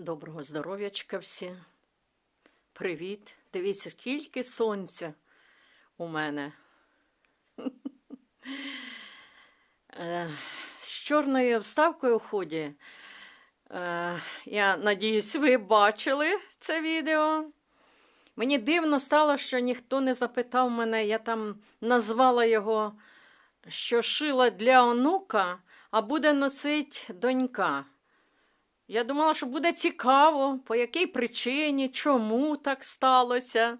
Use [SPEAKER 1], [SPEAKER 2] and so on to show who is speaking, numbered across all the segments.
[SPEAKER 1] Доброго здоров'ячка всі. Привіт. Дивіться, скільки сонця у мене. Е, З чорною вставкою у ході. Е, Я надіюсь, ви бачили це відео. Мені дивно стало, що ніхто не запитав мене, я там назвала його, що шила для онука, а буде носить донька. Я думала, що буде цікаво, по якій причині, чому так сталося.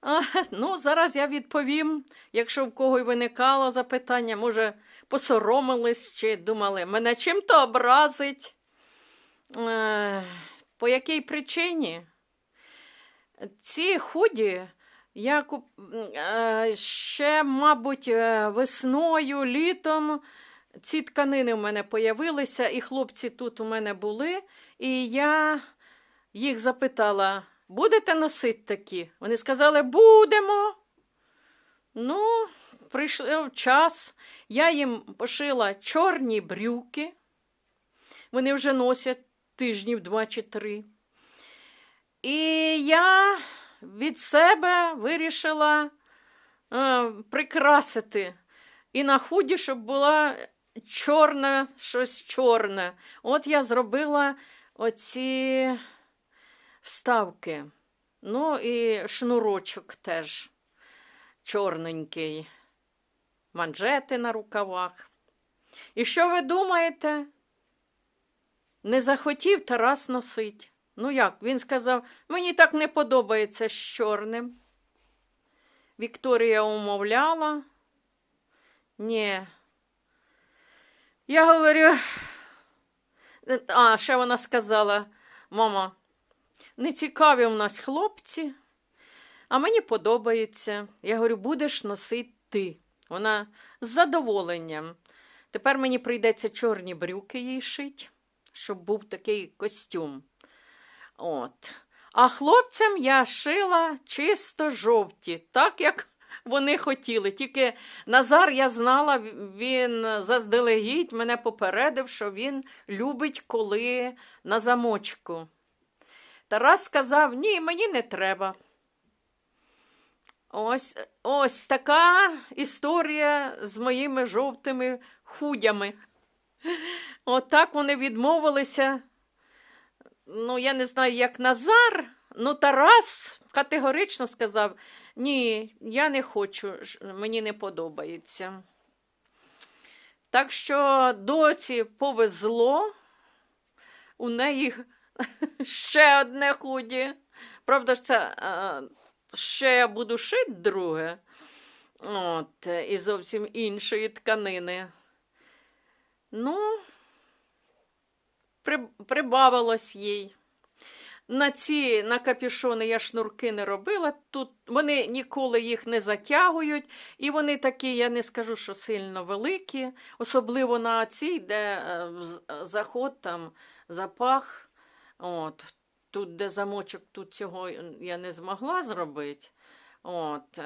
[SPEAKER 1] А, ну, зараз я відповім, якщо в кого й виникало запитання, може, посоромились чи думали, мене чим то образить. Е, по якій причині? Ці худі я куп... е, ще, мабуть, е, весною, літом ці тканини в мене появилися, і хлопці тут у мене були, і я їх запитала, будете носити такі? Вони сказали, будемо. Ну, прийшов час, я їм пошила чорні брюки. Вони вже носять тижнів два чи три. І я від себе вирішила е, прикрасити і на худі, щоб була чорне, щось чорне. От я зробила оці вставки. Ну і шнурочок теж чорненький, манжети на рукавах. І що ви думаєте? Не захотів Тарас носить. Ну як? Він сказав, мені так не подобається з чорним. Вікторія умовляла. Ні. Я говорю, а ще вона сказала, мама, не цікаві у нас хлопці, а мені подобається. Я говорю, будеш носити ти. Вона з задоволенням. Тепер мені прийдеться чорні брюки їй шити, щоб був такий костюм. От. А хлопцям я шила чисто жовті, так як вони хотіли. Тільки Назар, я знала, він заздалегідь мене попередив, що він любить, коли на замочку. Тарас сказав: ні, мені не треба. Ось ось така історія з моїми жовтими худями. Отак вони відмовилися. Ну, я не знаю, як Назар, ну Тарас категорично сказав: ні, я не хочу, мені не подобається. Так що доці повезло, у неї ще одне худі. Правда, це ще я буду шити друге. От, і зовсім іншої тканини. Ну, прибавилось їй. На ці на капюшони я шнурки не робила. Тут вони ніколи їх не затягують, і вони такі, я не скажу, що сильно великі, особливо на цій, де е, заход, там запах. От. Тут, де замочок, тут цього я не змогла зробити. От.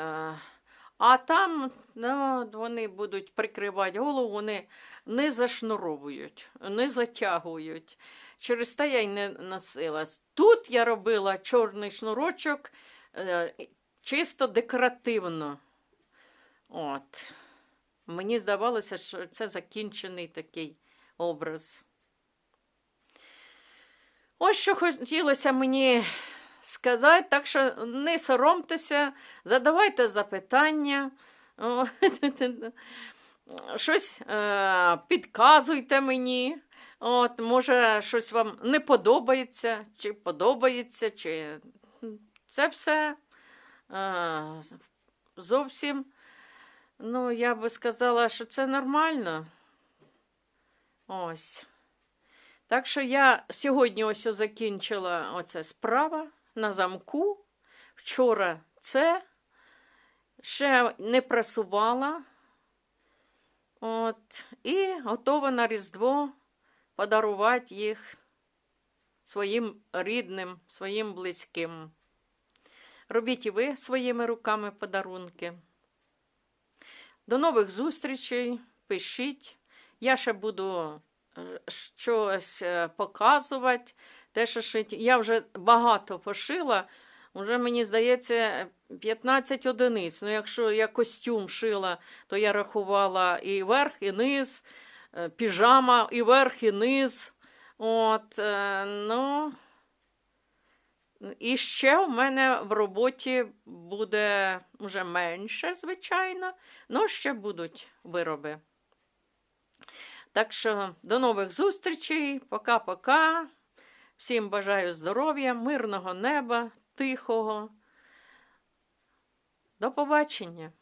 [SPEAKER 1] А там ну, вони будуть прикривати голову, вони не зашнуровують, не затягують. Через те я й не носилась. Тут я робила чорний шнурочок е, чисто декоративно. От. Мені здавалося, що це закінчений такий образ. Ось що хотілося мені сказати, так що не соромтеся, задавайте запитання, щось е, підказуйте мені. От, Може, щось вам не подобається, чи подобається, чи це все е, зовсім, ну, я би сказала, що це нормально. Ось. Так що я сьогодні ось закінчила оце справа на замку. Вчора це ще не прасувала. От, І готова на Різдво подарувати їх своїм рідним, своїм близьким. Робіть і ви своїми руками подарунки. До нових зустрічей, пишіть. Я ще буду щось е, показувати, те, що шить. Я вже багато пошила, вже мені здається 15 одиниць. Ну, якщо я костюм шила, то я рахувала і верх, і низ, е, піжама, і верх, і низ. От, е, ну. І ще в мене в роботі буде вже менше, звичайно, але ще будуть вироби. Так що до нових зустрічей. Пока-пока. Всім бажаю здоров'я, мирного неба, тихого. До побачення!